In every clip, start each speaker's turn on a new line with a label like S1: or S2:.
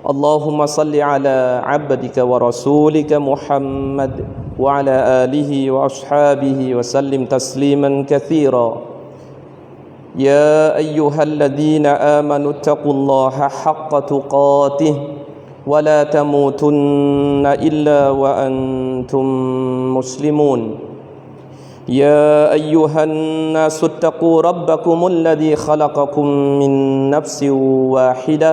S1: اللهم صل على عبدك ورسولك محمد وعلى آله وأصحابه وسلم تسليما كثيرا. يا أيها الذين آمنوا اتقوا الله حق تقاته ولا تموتن إلا وأنتم مسلمون. يا أيها الناس اتقوا ربكم الذي خلقكم من نفس واحدة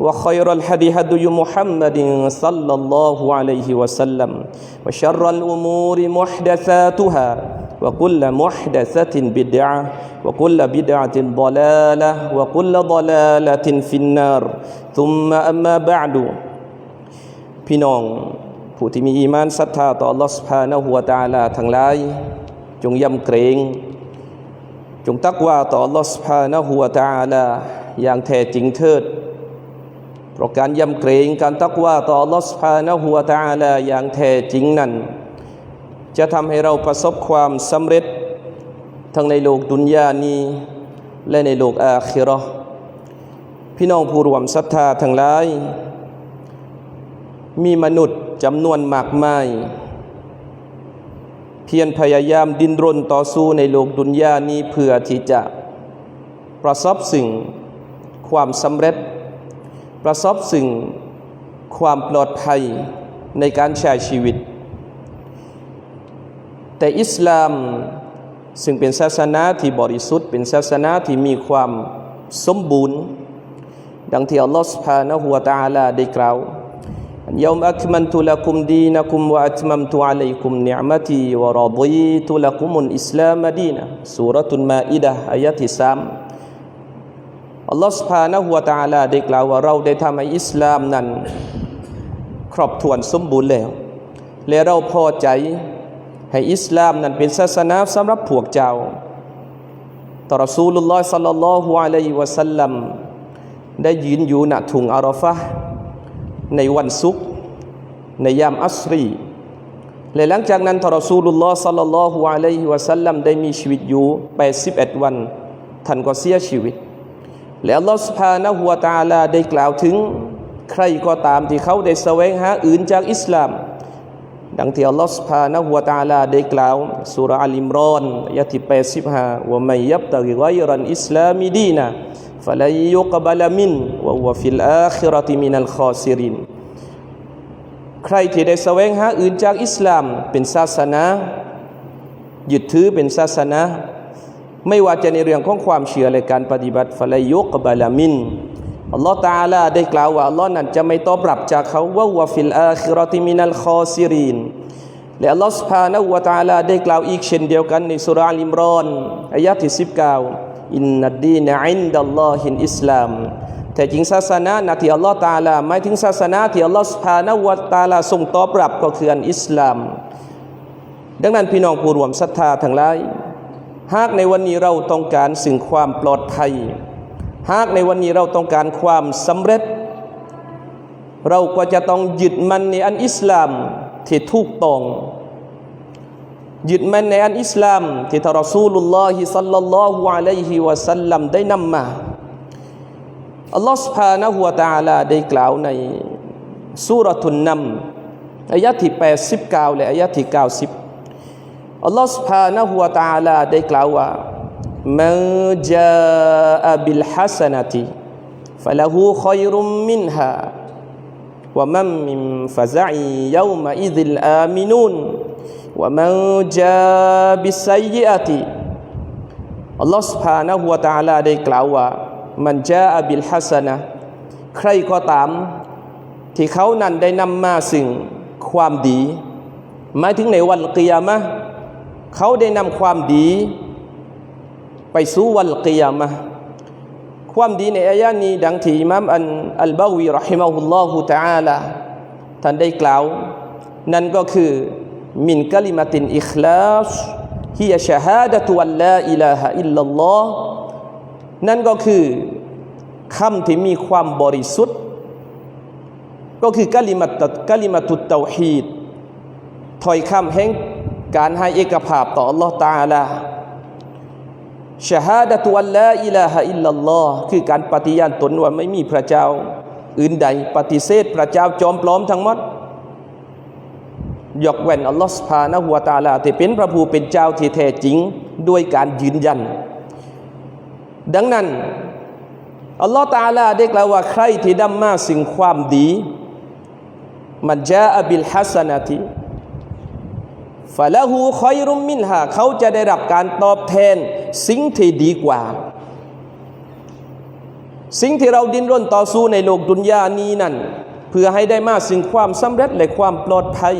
S1: وخير الهدي هدي محمد صلى الله عليه وسلم وشر الامور محدثاتها وكل محدثة بدعة وكل بدعة ضلالة وكل ضلالة في النار ثم أما بعد พี่น้องผู้ที่มีอีมานศรัทธาต่อ Allah سبحانه และ تعالى ทั้งหลาย จงยำเกรง จงตักว่าต่อ Allah سبحانه และ تعالى อย่างแท้จริงเถิด เพราะการยำเกรงการตักว่าต่อลอสพานะหัวตาลาอย่างแท้จริงนั้น จะทำให้เราประสบความสำเร็จ ทั้งในโลกดุนยานี้ และในโลกอาคิรอพี่น้องผู้รวมศรัทธาทั้งหลาย มีมนุษย์จำนวนมากมาย เพียรพยายามดิ้นรนต่อสู้ในโลกดุนยานี้เพื่อที่จะประสบสิ่งความสำเร็จ ประสบสิ่งความปลอดภัยในการใช้ชีวิตแต่อิสลามซึ่งเป็นศาสนาที่บริสุทธิ์เป็นศาสนาที่มีความสมบูรณ์ ดังที่อัลลอฮฺ سبحانه และ تعالى ได้กล่าว يوم أكملت لكم دينكم وأتممت عليكم نعمتي ورضيت لكم الإسلام دينا سورة المائدة อัลลอฮฺสุภาณหัวตาลาได้กล่าวว่าเราได้ทำให้อิสลามนั้น ครอบถ้วนสมบูรณ์แล้ว และเราพอใจให้อิสลามนั้นเป็นศาสนาสำหรับพวกเจ้าต่รัสูลุลลอฮฺสัลลัลลอฮุอะลัยฮิวะสัลลัมได้ยืนอยู่ณถุงอารอฟะในวันศุกร์ในยามอัสรีและหลังจากนั้นทรสูลุลลอฮ์สัลลัลลอฮุอะลัยฮิวะสัลลัมได้มีชีวิตอยู่ 81 วัน ท่านก็เสียชีวิต แล้วลอสพานะฮัวตาลาได้กล่าวถึง ใครก็ตามที่เขาได้แสวงหาอื่นจากอิสลาม ดังที่อัลลอฮฺพานะฮัวตาลาได้กล่าวสุรอัลิมรอนยะที่แปดสิบห้าว่าไม่ยับตะกิไกรันอิสลามิดีนะฟะลายุกบาลามินวะวะฟิลอาคิรติมินัลคอซิรินใครที่ได้แสวงหาอื่นจากอิสลามเป็นศาสนายึดถือเป็นศาสนา ไม่ว่าจะในเรื่องของความเชื่อและการปฏิบัติฟลายุกบาลามินอัลลอฮฺตาลาได้กล่าวว่าอัลลอฮ์นั้นจะไม่ตอบรับจากเขาว่าวฟิลอาคิรติมินัลคอซิรินและอัลลอฮฺสุภาณวะตาลาได้กล่าวอีกเช่นเดียวกันในสุราลิมรอนอายะที่สิบเก้าอินนัดดีนอินดัลลอฮินอิสลามแต่จริงศาสนานะที่อัลลอฮฺตาลาหมายถึงศาสนาที่อัลลอฮฺสุภาณวะตาลาทรงตอบรับก็คืออันอิสลาม ดังนั้นพี่น้องผู้รวมศรัทธาทั้งหลาย หากในวันนี้เราต้องการสิ่งความปลอดภัย หากในวันนี้เราต้องการความสำเร็จ เราก็จะต้องยึดมันในอันอิสลามที่ถูกต้องยึดมันในอันอิสลามที่ทารสูลุลลอฮิสัลลัลลอฮุอะลัยฮิวะสัลลัมได้นำมาอัลลอฮฺสุนาหัวตาลาได้กล่าวในสุรทุนนำอายะที่แปดสิบเก้าและอายะที่เก้าสิบ อัลลอฮฺ سبحانه และ تعالى ได้กล่าวว่า من جاء بالحسنة فله خير منها ومن من فزع يومئذ آمنون ومن جاء بالسيئة อัลลอฮฺ سبحانه และ تعالى ได้กล่าวว่า มันจาบิลฮัสนะใครก็ตาม ที่เขานั้นได้นำมาสิ่งความดีหมายถึงในวันกิยามะห์ เขาได้นำความดี ไปสู่วันกิยามะความดีในอายะนี้ดังที่อิมามอันอัลบาวีรอฮิมะฮุลลอฮุตะอาลาท่านได้กล่าว นั่นก็คือมินกะลิมตินอิคลาสฮิยชะฮาดะตุอัลลาอิลาฮะอิลลัลลอฮ์นั่นก็คือคำที่มีความบริสุทธิ์ ก็คือกะลิมัตกะลิมัตุตเตาฮีดถ้อยคำแห่ง การให้เอกภาพต่อ Allah ตาลาชะฮาดะตุอัลลาอิลาฮะอิลลัลลอฮ์คือการปฏิญาณตนว่าไม่มีพระเจ้า อื่นใด ปฏิเสธพระเจ้าจอมปลอมทั้งหมดยกเว้นอัลลอฮฺสุภาณหัวตาลาที่เป็นพระผู้เป็นเจ้าที่แท้จริงด้วยการยืนยัน ดังนั้นอัลลอฮฺตาลาได้กล่าวว่าใครที่ดำมาสิ่งความดี มันจาอบิลฮัสนาติ ฟะละหูคอยรุมมินหาเขาจะได้รับการตอบแทนสิ่งที่ดีกว่า สิ่งที่เราดิ้นรนต่อสู้ในโลกดุนยานี้นั่น เพื่อให้ได้มาสิ่งความสำเร็จและความปลอดภัย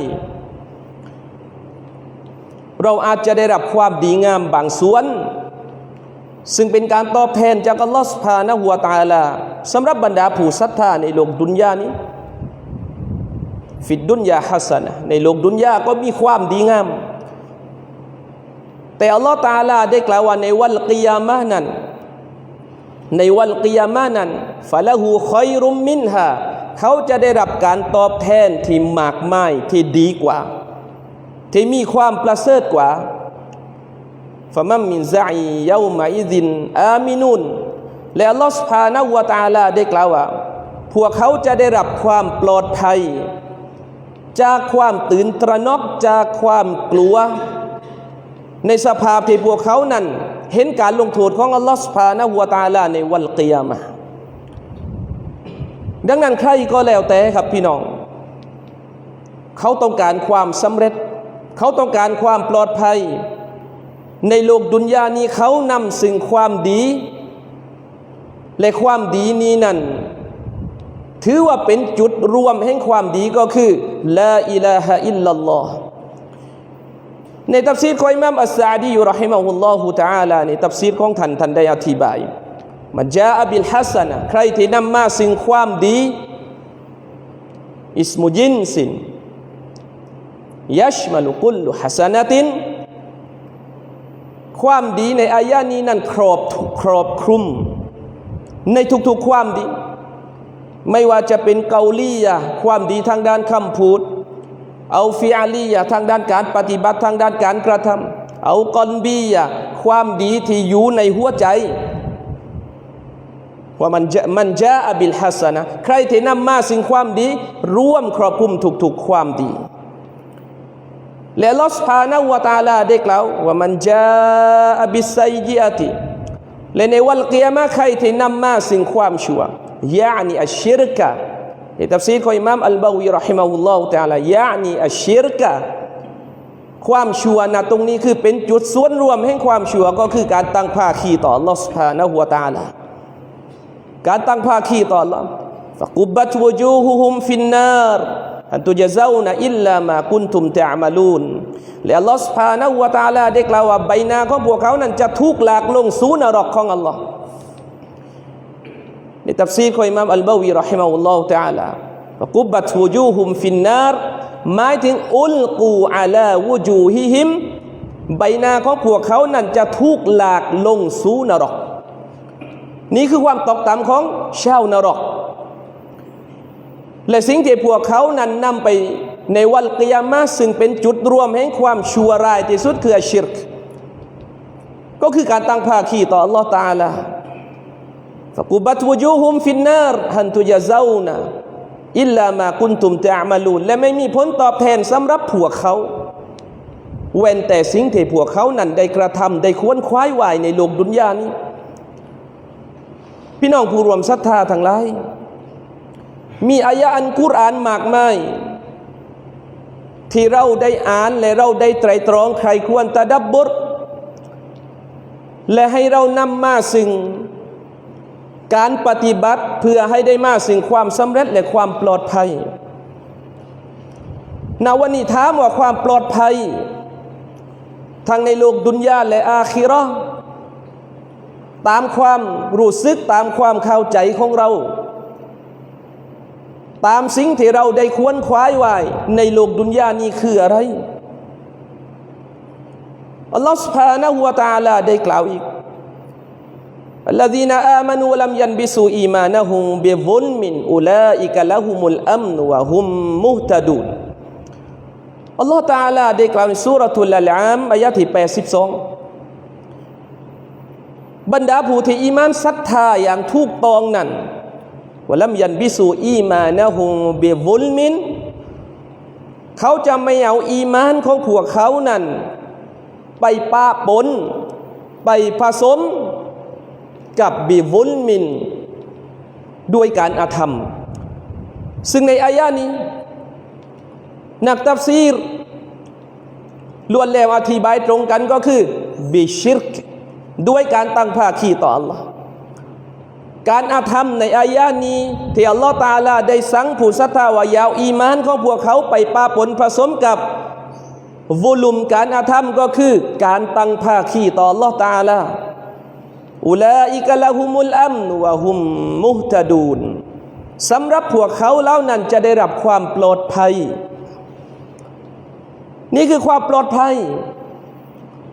S1: เราอาจจะได้รับความดีงามบางส่วน ซึ่งเป็นการตอบแทนจากอัลลอฮฺสุภาณหัวตาลาสำหรับบรรดาผู้ศรัทธาในโลกดุนยานี้ ฟิดดุนยาฮัสนะในโลกดุนยาก็มีความดีงาม แต่อัลลอฮฺตาลาได้กล่าวว่าในวันกิยามะนั้น ในวันกิยามะนั้นฟะละหูคอยรุมมินฮาเขาจะได้รับการตอบแทนที่มากมายที่ดีกว่า ที่มีความประเสริฐกว่าฟะมัมมินซะอียามาอิดินอามินุนและอัลลอฮฺสุภาณวตาลาได้กล่าวว่า พวกเขาจะได้รับความปลอดภัย จากความตื่นตระหนกจากความกลัว ในสภาพที่พวกเขานั้น เห็นการลงโทษของอัลลอฮฺสุภาณวะตาลาในวันเกิยมะดังนั้นใครก็แล้วแต่ครับพี่น้อง เขาต้องการความสำเร็จ เขาต้องการความปลอดภัย ในโลกดุนยานี้เขานำสิ่งความดี และความดีนี้นั่น ถือว่าเป็นจุดรวมแห่งความดีก็คือลาอิลาฮะอิลลัลลอฮ์ในตัฟซีรของอิมามอัสซาดีอยู่รอฮิมะฮุลลอฮุตะอาลาในตัฟซีรของท่านท่านได้อธิบายมันจาอบิลฮัสนะใครที่นำมาสิ่งความดี อิสมุจินสินยัชมาลุกุลฮัสนาตินความดีในอายะนี้นั้นครอบครอบคลุม ในทุกๆความดี ไม่ว่าจะเป็นเกาลียะความดีทางด้านคำพูด เอาฟิอาลียะทางด้านการปฏิบัติทางด้านการกระทำเอากอนบียะความดีที่อยู่ในหัวใจว่ามันจะมันจะอบิลฮัสนะใครที่นำมาสิ่งความดี ร่วมครอบคลุมทุกๆความดี และลอสพานาวตาลาได้กล่าวว่ามันจะอบิไซยิอาติและในวันเกิยามะใครที่นำมาสิ่งความชั่ว ยะนีอัชชิรกะในตัฟซีรของอิหม่ามอัลบาวีรอฮิมาอุลลอฮฺตะละยะนีอัชชิรกะความชั่วนะตรงนี้คือเป็นจุดส่วนรวมแห่งความชั่วก็คือการตั้งภาคีต่อลอสพานะหัวตาละการตั้งภาคีต่อลอฟะกุบบัตวจูฮุฮุมฟินนารอันตุจเจ้านะอิลลามากุนทุมแต่มาลูนและลอสพานะหัวตาละเด็กล่าวว่าใบหน้าของพวกเขานั้นจะทุกข์หลากลงสู่นรกของอัลลอฮ์ ในตัฟซีรของอิมามอัลบาวีรอฮิมะฮุลลอฮุตะอาลาฟะกุบัตวจูฮุมฟินนารหมายถึงอุลกูอาลาวูจูฮิฮิมใบหน้าของพวกเขานั้นจะถูกหลากลงสู่นรก นี่คือความตกต่ำของชาวนรก และสิ่งที่พวกเขานั้นนำไปในวันกิยามะซึ่งเป็นจุดรวมแห่งความชั่วร้ายที่สุดคืออัชชิรกก็คือการตั้งภาคีต่อ Allah ตาลา กุบัตวจูฮุมฟินนารฮันตุยะเจ้านะอิลลามากุนตุมตะอามาลูนและไม่มีผลตอบแทนสำหรับพวกเขาเว้นแต่สิ่งที่พวกเขานั้นได้กระทำได้ควนคว้ายวายในโลกดุนยานี้ พี่น้องผู้รวมศรัทธาทั้งหลาย มีอายะอันกุรอานมากมายที่เราได้อ่านและเราได้ไตรตรองใครควรตะดับบุรและให้เรานำมาซึ่ง การปฏิบัติเพื่อให้ได้มาสิ่งความสำเร็จและความปลอดภัยนวันนี้ถามว่าความปลอดภัย ทั้งในโลกดุนยาและอาคิรอตามความรู้สึกตามความเข้าใจของเรา ตามสิ่งที่เราได้ควนควายไว้ในโลกดุนยานี้คืออะไรอัลลอฮฺสุบานะฮูวตาลาได้กล่าวอีก الذين آمنوا ولم يلبسوا إيمانهم بظلم أولئك لهم الأمن وهم مهتدون อัลลอฮฺ تعالى ได้กล่าวในสุรทูลอัลอามอายะที่82บรรดาผู้ที่อีมานศรัทธาอย่างถูกต้องนั้นวลัมยันบิสูอีมานะฮุเบวุลมิน เขาจะไม่เอาอีมานของพวกเขานั้น ไปป้าปน ไปผสม กับบิวุลมิน ด้วยการอาธรรม ซึ่งในอายะนี้ นักตัฟซีรล้วนแล้วอธิบายตรงกันก็คือ บิชิรกด้วยการตั้งภาคีต่อ Allah การอาธรรมในอายะนี้ ที่อัลลอฮฺตาลาได้สั่งผู้ศรัทธาว่ายาวอีมานของพวกเขาไปปาปนผสมกับวลุมการอาธรรมก็คือ การตั้งภาคีต่ออัลลอตาลา อุลาอิกะละฮุมุลอัมนวะฮุมมุฮตะดูนสำหรับพวกเขาเล่านั้นจะได้รับความปลอดภัย นี่คือความปลอดภัย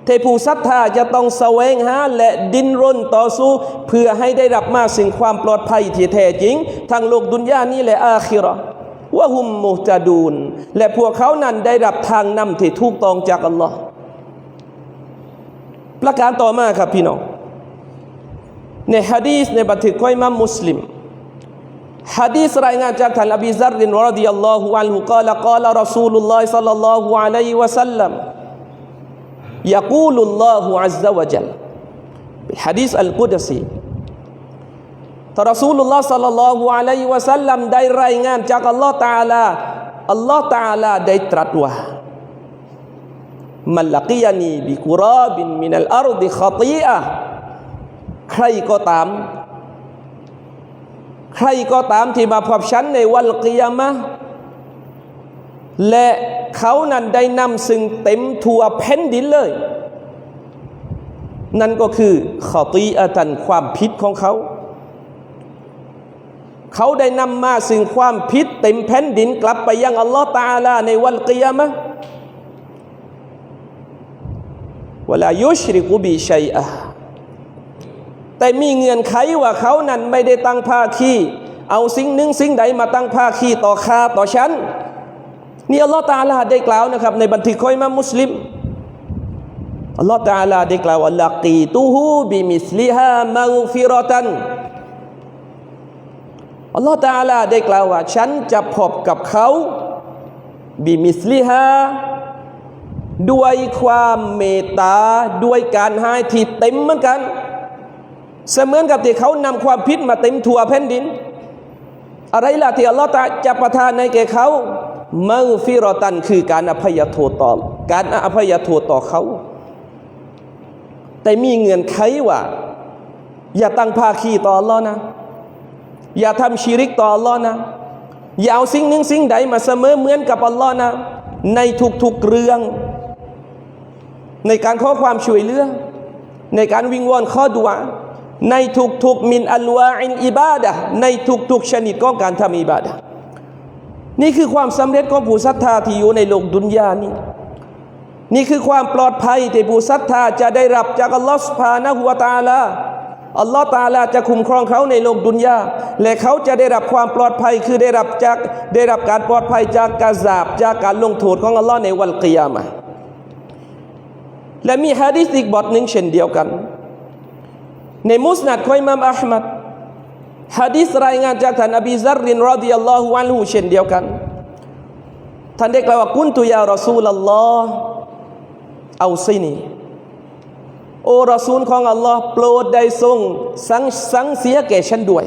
S1: เทผู้ศรัทธาจะต้องแสวงหาและดิ้นรนต่อสู้ เพื่อให้ได้รับมาสิ่งความปลอดภัยที่แท้จริงทางโลกดุนยานี้และอาคิราะห์วะฮุมมุฮตะดูนและพวกเขานั้นได้รับทางนำที่ถูกต้องจากอัลลอฮ์ประการต่อมาครับพี่น้อง ในฮะดีสในบันทึกของอิมามมุสลิมฮะดีสรายงานจากท่านอบีซัรรินวรดิยัลลอฮุอันฮุกาลกาลรอซูลุลลอฮิซัลลัลลอฮุอะลัยฮิวะสัลลัมยะกูลุลลอฮุอัซซะวะจัลเป็นฮะดีสอัลกุดซีท่านรอซูลุลลอฮ์ซัลลัลลอฮุอะลัยฮิวะสัลลัมได้รายงานจากอัลลอฮ์ตาลาอัลลอฮ์ตาลาได้ตรัสว่ามันลักียานีบิกุราบินมินัลอาร์ดิขตีอะ ใครก็ตาม ใครก็ตามที่มาพบฉันในวันกิยามะและเขานั้นได้นำซึ่งเต็มทั่วแผ่นดินเลย นั่นก็คือขอตีอาตันความผิดของเขา เขาได้นำมาซึ่งความผิดเต็มแผ่นดินกลับไปยังอัลลอฮ์ตาลาในวันกิยามะเวลายุชริกุบีชัยอะ แต่มีเงื่อนไขว่าเขานั้นไม่ได้ตั้งภาคีเอาสิ่งหนึ่งสิ่งใดมาตั้งภาคีต่อข้าต่อฉันนี่อัลลอฮฺตาลาได้กล่าวนะครับ ในบันทึกของอิมามมุสลิมอัลลอฮฺตาลาได้กล่าวว่าลักีตูฮูบิมิสลิฮามังฟิรตันอัลลอฮฺตาลาได้กล่าวว่า ฉันจะพบกับเขาบิมิสลิฮาด้วยความเมตตาด้วยการให้ที่เต็มเหมือนกัน เสมือนกับที่เขานำความพิษมาเต็มทั่วแผ่นดิน อะไรล่ะที่อัลลอฮฺจะประทานในแก่เขามังฟิรตันคือการอภัยโทษต่อการอภัยโทษต่อเขา แต่มีเงื่อนไขว่า อย่าตั้งภาคีต่ออัลลอฮ์นะ อย่าทำชีริกต่ออัลลอฮ์นะ อย่าเอาสิ่งหนึ่งสิ่งใดมาเสมอเหมือนกับอัลลอฮ์นะ ในทุกๆเรื่อง ในการขอความช่วยเหลือ ในการวิงวอนข้อดุอา ในทุกๆมินอัลวาอินอิบาดะในทุกๆชนิดของการทำอิบาดะนี่คือความสำเร็จของผู้ศรัทธาที่อยู่ในโลกดุนยานี้นี่คือความปลอดภัยที่ผู้ศรัทธาจะได้รับจากอัลลอฮฺสุภานะฮุวตาลาอัลลอฮฺตาลาจะคุ้มครองเขาในโลกดุนยาและเขาจะได้รับความปลอดภัยคือได้รับจากได้รับการปลอดภัยจากกาซาบจากการลงโทษของอัลลอฮ์ในวันกิยามะและมีฮะดีษอีกบทหนึ่งเช่นเดียวกัน ในมุสนัดของอิมามอัลมัดฮะดีษรายงานจากท่านอบีซัรรินรอดิยัลลอฮุอันฮูเช่นเดียวกัน ท่านได้กล่าวว่ากุนตุยารอซูลลลอฮ์เอาสินีโอ้รอซูลของอัลลอฮ์โปรดได้ทรงสังสังเสียแก่ฉันด้วย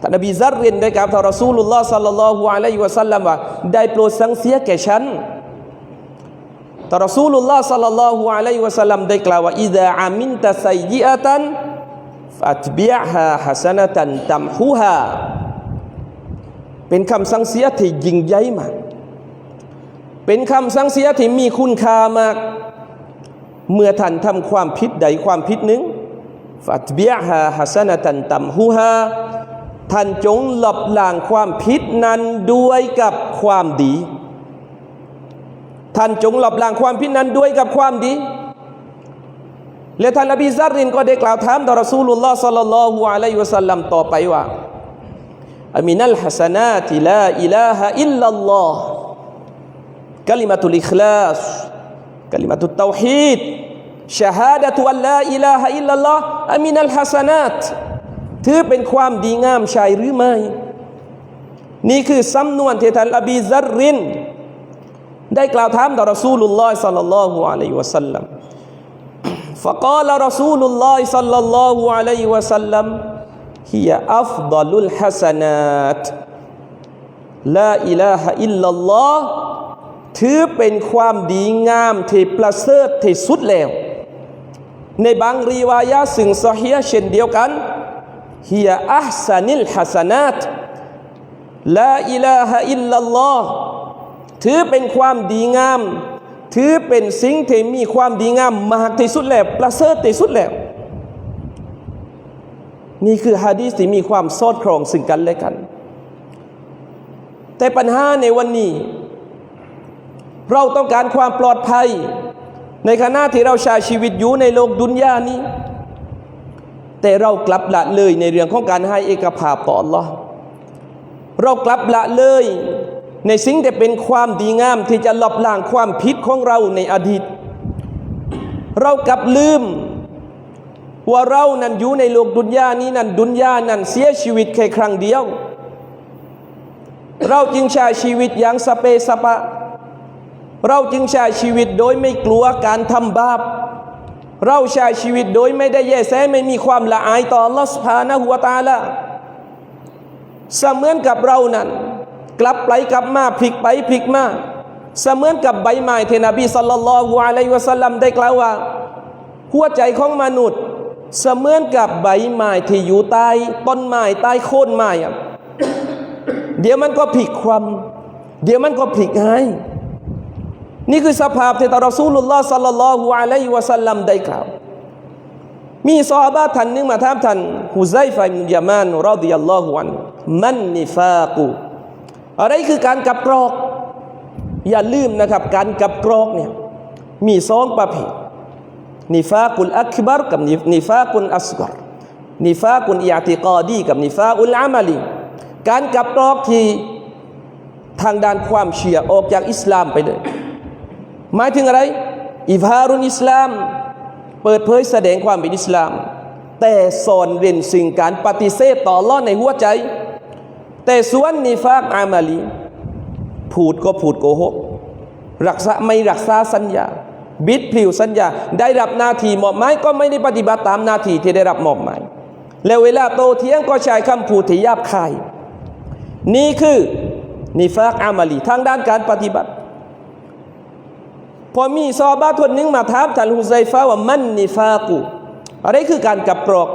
S1: ท่านนบีซัรรินได้กล่าวต่อรอซูลุลลอฮ์สัลลัลลอฮุอะลัยฮิวะสัลลัมว่าได้โปรดสังเสียแก่ฉัน ต่รอซูลุลลอฮ์สัลลัลลอฮุอะลัยฮิวะสัลลัมได้กล่าวว่าอิดะอามินตะไซยิอะตันฟัตบิอะฮาฮัสนะตันตัมฮูฮาเป็นคำสั่งเสียที่ยิ่งใหญ่มาก เป็นคำสั่งเสียที่มีคุณค่ามาก เมื่อท่านทำความผิดใดความผิดหนึ่งฟัตบิอะฮาฮัสนะตันตัมฮูฮาท่านจงหลบล้างความผิดนั้นด้วยกับความดี ท่านจงหลบล้างความผิดนั้นด้วยกับความดี และท่านอบีซารินก็ได้กล่าวถามต่อรอซูลุลลอฮ์สัลลัลลอฮุอะลัยฮิวะสัลลัมต่อไปว่าอามินัลฮัสนาติลาอิลาฮะอิลลัลลอฮ์กลิมาตุลิคลาสกลิมาตุตาฮีดชาฮาดะตุอัลลาอิลาฮะอิลลัลลอฮ์อามินัลฮัสนาตถือเป็นความดีงามใช่หรือไม่ นี่คือสำนวนที่ท่านอบีซาริน ได้กล่าวถามต่อรอซูลุลลอฮ์สัลลัลลอฮุอะลัยฮิวะสัลลัม فقال رسول الله صلى الله عليه وسلم هي أفضل الحسنات لا إله إلا الله ถือเป็นความดีงามที่ประเสริฐที่สุดแล้ว ในบางรีวายะซึ่งซอฮียเช่นเดียวกันฮียอัพซานิลฮัสนาตลาอิลาฮะอิลลัลลอฮ์ ถือเป็นความดีงาม ถือเป็นสิ่งที่มีความดีงามมากที่สุดแล้วประเสริฐที่สุดแล้วนี่คือฮะดีษที่มีความสอดคล้องซึ่งกันและกัน แต่ปัญหาในวันนี้ เราต้องการความปลอดภัย ในขณะที่เราใช้ชีวิตอยู่ในโลกดุนยานี้ แต่เรากลับละเลยในเรื่องของการให้เอกภาพต่อ Allah เรากลับละเลย ในสิ่งที่เป็นความดีงามที่จะลบล้างความผิดของเราในอดีต เรากลับลืม ว่าเรานั้นอยู่ในโลกดุนยานี้นั้นดุนยานั้นเสียชีวิตแค่ครั้งเดียว เราจึงใช้ชีวิตอย่างสเปสปะ เราจึงใช้ชีวิตโดยไม่กลัวการทำบาป เราใช้ชีวิตโดยไม่ได้แยแสไม่มีความละอายต่อ Allah Subhanahu wa Taala เสมือนกับเรานั้น กลับไปกลับมาพลิกไปพลิกมาเสมือนกับใบไม้ที่นบีสัลลัลลอฮุอะลัยฮิวะสัลลัมได้กล่าวว่า หัวใจของมนุษย์ เสมือนกับใบไม้ที่อยู่ใต้ต้นไม้ใต้โคนไม้เดี๋ยวมันก็พลิกความ เดี๋ยวมันก็พลิกหายนี่คือสภาพที่ตารอซูลุลลอฮ์สัลลัลลอฮุอะลัยฮิวะสัลลัมได้กล่าว มีซอฮาบะท่านหนึงมาถามท่านฮุไซฟะอิบนุยามานรอดิยัลลอฮุอันฮุมันนิฟากู อะไรคือการกับกรอก อย่าลืมนะครับ การกับกรอกเนี่ยมีสองประเภทนิฟากุลอักบัรกับนิฟากุลอัสกรนิฟากุลอิอติกาดีกับนิฟาอุลอามัลีการกับกรอกที่ทางด้านความเชื่อออกจากอิสลามไปเลยหมายถึงอะไร อิฟารุนอิสลาม เปิดเผยแสดงความเป็นอิสลาม แต่สอนเรียนสิ่งการปฏิเสธต่อรอดในหัวใจ แต่ส่วนนิฟากอามาลีพูดก็พูดโกหกรักษาไม่รักษาสัญญา บิดพลิวสัญญา ได้รับหน้าที่มอบหมายก็ไม่ได้ปฏิบัติตามหน้าที่ที่ได้รับมอบหมาย แล้วเวลาโตเถียงก็ใช้คำพูดที่ยาบคาย นี่คือนิฟากอามาลีทางด้านการปฏิบัติ พอมีซอบาทนหนึงมาถามท่านฮุไซฟะว่ามันนิฟากูอะไรคือการกับกรอก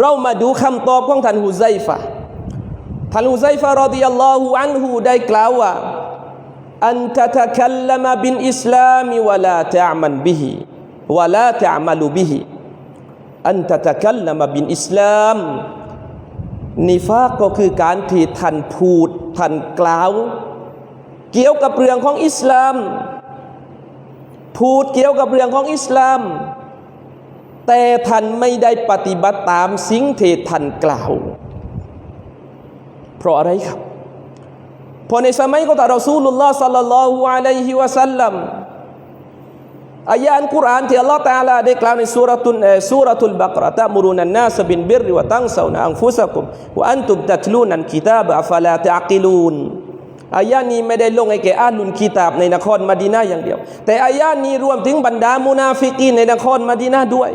S1: เรามาดูคำตอบของท่านฮุไซฟะ ท่านฮุไซฟะรดิยัลลอฮุอันฮูได้กล่าวว่าอันตะตะคัลลมบินอิสลามวะลาตะมันบิฮิวะลาตะมัลุบิฮิอันตะตะคัลลมบินอิสลามนิฟากก็คือการที่ท่านพูดท่านกล่าว เกี่ยวกับเรื่องของอิสลาม พูดเกี่ยวกับเรื่องของอิสลาม แต่ท่านไม่ได้ปฏิบัติตามสิ่งที่ท่านกล่าว เพราะอะไรครับเพราะในสมัยของท่านรอซูลุลลอฮ์สัลลัลลอฮุอะลัยฮิวะสัลลัมอายะอันกุรอานที่อัลลอฮ์ตะอาลาได้กล่าวในสุรตุนสุรตุลบักระตะมุรุนันนาสบินบิรวะตังซาวนะอันฟุสกุมวะอันตุมตัตลูนันกิตาบะฟะลาตะกิลูนอายะนี้ไม่ได้ลงให้แก่อาลุนกีตาบในนครมดีนาอย่างเดียว แต่อายะนี้รวมถึงบรรดามุนาฟิกีนในนครมดีนาด้วย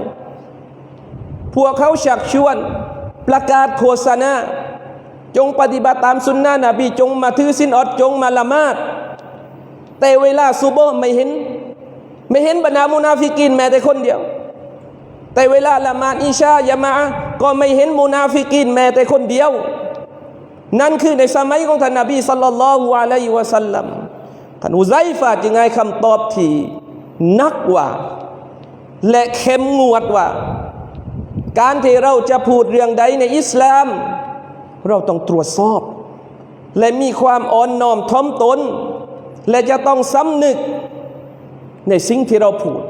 S1: พวกเขาชักชวนประกาศโฆษณา จงปฏิบัติตามสุนนะนบีจงมาถือสินอดจงมาละมาดแต่เวลาซุบไม่เห็น ไม่เห็นบรรดามุนาฟิกินแม้แต่คนเดียว แต่เวลาละมาดอิชายะมาอะก็ไม่เห็นมุนาฟิกินแม้แต่คนเดียว นั่นคือในสมัยของท่านนบีสัลลัลลอฮุอะลัยฮิวะสัลลัมท่านอุไซฟะจึงให้คำตอบที่นักกว่า และเข้มงวดว่า การที่เราจะพูดเรื่องใดในอิสลาม เราต้องตรวจสอบ และมีความอ่อนน้อมถ่อมตน และจะต้องสำนึกในสิ่งที่เราพูด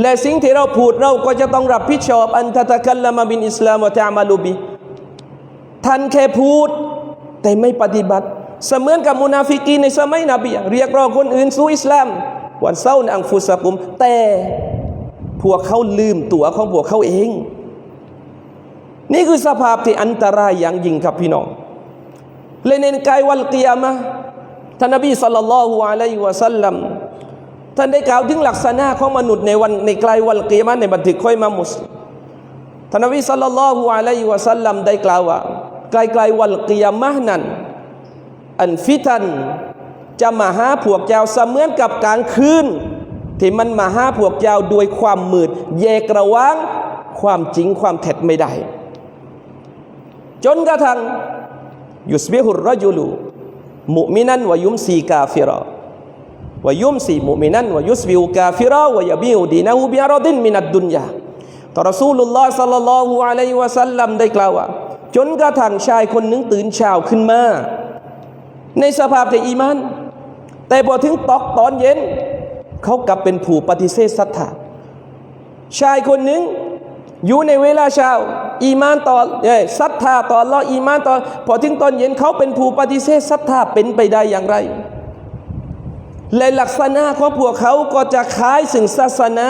S1: และสิ่งที่เราพูดเราก็จะต้องรับผิดชอบอันตะตะกัลละมาบินอิสลามวะตะมาลูบิท่านแค่พูด แต่ไม่ปฏิบัติ เสมือนกับมุนาฟิกีในสมัยนบีเรียกร้องคนอื่นสู่อิสลามวันเศร้าในอังฟุสกุม แต่พวกเขาลืมตัวของพวกเขาเอง นี่คือสภาพที่อันตรายอย่างยิ่งครับพี่น้องเลยในกายวันเกียามะท่านนบีสัลลัลลอฮุอะลัยฮิวะสัลลัมท่านได้กล่าวถึงลักษณะของมนุษย์ในวันในกลายวันเกียามะในบันทึกค่อยมามุสลิมท่านนบีสัลลัลลอฮุอะลัยฮิวะสัลลัมได้กล่าวว่าใกล้ๆวันเกียามะนั้น อันฟิตันจะมาหาพวกเจ้าเสมือนกับกลางคืนที่มันมาหาพวกเจ้าด้วยความมืดแยกระว่างความจริงความเท็จไม่ได้ จนกระทั่งยุสบิฮุรรจุลูมุมินันวายุมซีกาฟิราวายุมซีมุมินันวายุสบิฮุกาฟิราวายบิฮุดีนะฮูบิอารดินมินัดดุนยาต่อรอซูลุลลอฮ์สัลลัลลอฮุอะลัยฮิวะสัลลัมได้กล่าวว่าจนกระทั่งชายคนหนึ่งตื่นเช้าขึ้นมา ในสภาพที่อีมานแต่พอถึงตอกตอนเย็น เขากลับเป็นผู้ปฏิเสธศรัทธาชายคนหนึ่งอยู่ในเวลาเช้า อีมานต่อเอ้ยศรัทธาต่ออัลออีมานต่อพอถึงตอนเย็นเขาเป็นผู้ปฏิเสธศรัทธาเป็นไปได้อย่างไรและลักษณะของพวกเขาก็จะคล้ายสิ่งศาสนา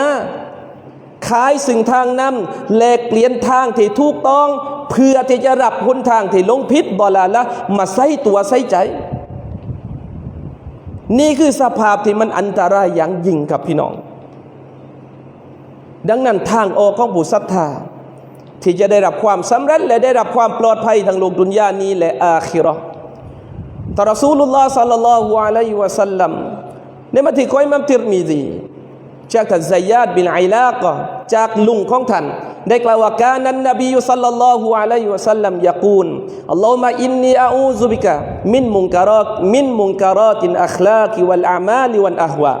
S1: คล้ายสิ่งทางนำแลกเปลี่ยนทางที่ถูกต้อง เพื่อที่จะรับหนทางที่ลงพิษบอลาละมาใส่ตัวใส่ใจ นี่คือสภาพที่มันอันตรายอย่างยิ่งกับพี่น้อง ดังนั้นทางออกของผู้ศรัทธา ที่จะได้รับความสำเร็จและได้รับความปลอดภัยทางโลกดุนยานี้และอาคิราะห์ตารอซูลุลลอฮ์สัลลัลลอฮุอะลัยฮิวะสัลลัมในมัธิคอยมัมติรมีซีจากท่านซัยาดบินไอลากจากลุงของท่านได้กล่าวว่าการนั้นนบีสัลลัลลอฮุอะลัยฮิวะสัลลัมยะกูลอัลลอฮุมะอินนีอาอูซุบิกะมินมุนการาตมินมุนการาตินอัคลากิวัลอามาลิวัลอะฮวา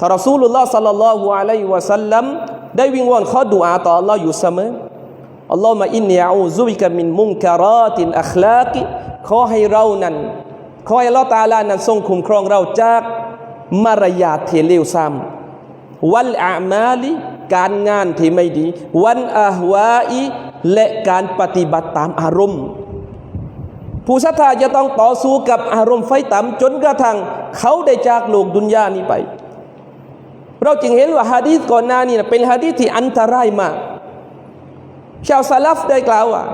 S1: ท่านรอซูลุลลอฮ์สัลลัลลอฮุอะลัยฮิวะสัลลัมได้วิงวอนขอดุอาต่อ Allah อยู่เสมอ อัลลอฮ์มาอินเนีอาอูซุบิกะมินมุนการาตินอัคลากิขอให้เรานั้นขอให้ลอตาลานั้นทรงคุ้มครองเราจากมารยาทที่เลวทรามวัลอามาลิการงานที่ไม่ดี วันอาฮวาอีและการปฏิบัติตามอารมณ์ ผู้ศรัทธาจะต้องต่อสู้กับอารมณ์ไฟต่ำจนกระทั่งเขาได้จากโลกดุนยานี้ไป เราจึงเห็นว่าฮะดีษก่อนหน้านี้เป็นฮะดีษที่อันตรายมาก ชาวซาลฟได้กล่าวว่า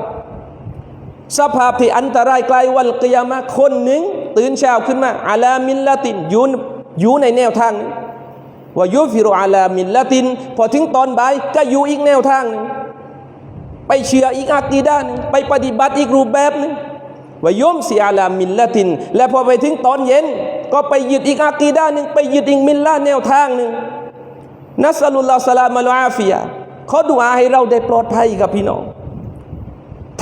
S1: สภาพที่อันตรายใกลวันกิยามะคนหนึ่ง ตื่นเช้าขึ้นมาอาลามิลละตินอยู่อยู่ในแนวทางหนึ่งว่ายุฟิรุอาลามิลละติน พอถึงตอนบ่ายก็อยู่อีกแนวทางหนึ่งไปเชื่ออีกอากีด้าหนึ่งไปปฏิบัติอีกรูปแบบหนึ่งว่ายุมสีอาลามิลละติน และพอไปถึงตอนเย็น ก็ไปยึดอีกอากีด้านหนึ่งไปยึดอีกมิลละแนวทางหนึ่งนัสลุลลอฮ์สลามะลอาฟิยา ขอดุอาให้เราได้ปลอดภัยกับพี่น้อง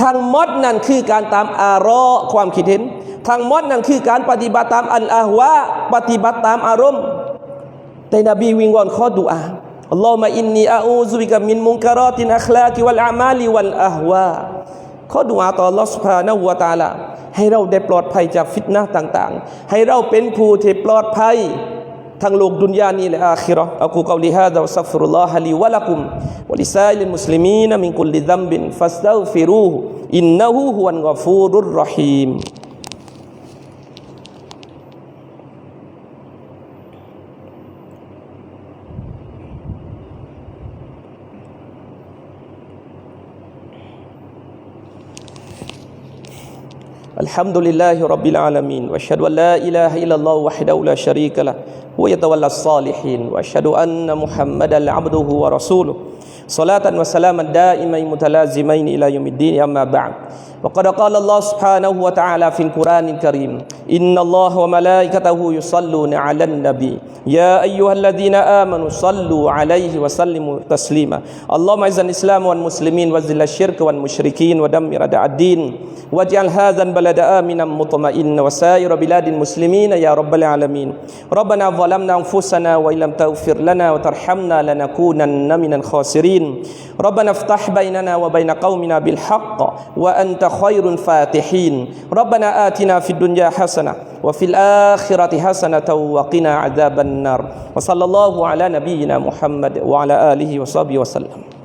S1: ทั้งหมดนั่นคือการตามอารอความคิดเห็น ทั้งหมดนั่นคือการปฏิบัติตามอันอาฮวะปฏิบัติตามอารมณ์ แต่นบีวิงวอนขอดุอาอัลลอฮฺมะอินนีอาอูซุบิกะมินมุนการาตินอัคลากิวัลอามาลิวัลอาฮวาขอดุอาต่อ Allah سبحانه และ تعالى ให้เราได้ปลอดภัยจากฟิตนะห์ต่าง ๆ ให้เราเป็นผู้ที่ปลอดภัย ทั้งโลกดุนยานี้และอาคิเราะห์อะกูกอลิฮาดะวะซักฟิรุลลอฮะลีวะละกุมวะลิซาอิลมุสลิมีนมินกุลลิซัมบินฟัสตัฆฟิรูฮุอินนะฮูฮุวัลกอฟูรุรเราะฮีม الحمد لله رب العالمين واشهد ان لا اله الا الله وحده لا شريك له ويتولى الصالحين واشهد ان محمدا عبده ورسوله صلاة وسلاما دائمين متلازمين الى يوم الدين اما بعد وقد قال الله سبحانه وتعالى في القران الكريم ان الله وملائكته يصلون على النبي يا أيها الذين آمنوا صلوا عليه وسلموا تسليما. اللهم اعز الإسلام والمسلمين وذل الشرك والمشركين ودمر أعداء الدين. واجعل هذا البلد آمنا مطمئنا وسائر بلاد المسلمين يا رب العالمين. ربنا ظلمنا أنفسنا وإن لم تغفر لنا وترحمنا لنكونن من الخاسرين. ربنا افتح بيننا وبين قومنا بالحق وأنت خير الفاتحين. ربنا آتنا في الدنيا حسنة وفي الآخرة حسنة وقنا عذاب النار. وصلى الله على نبينا محمد وعلى آله وصحبه وسلم.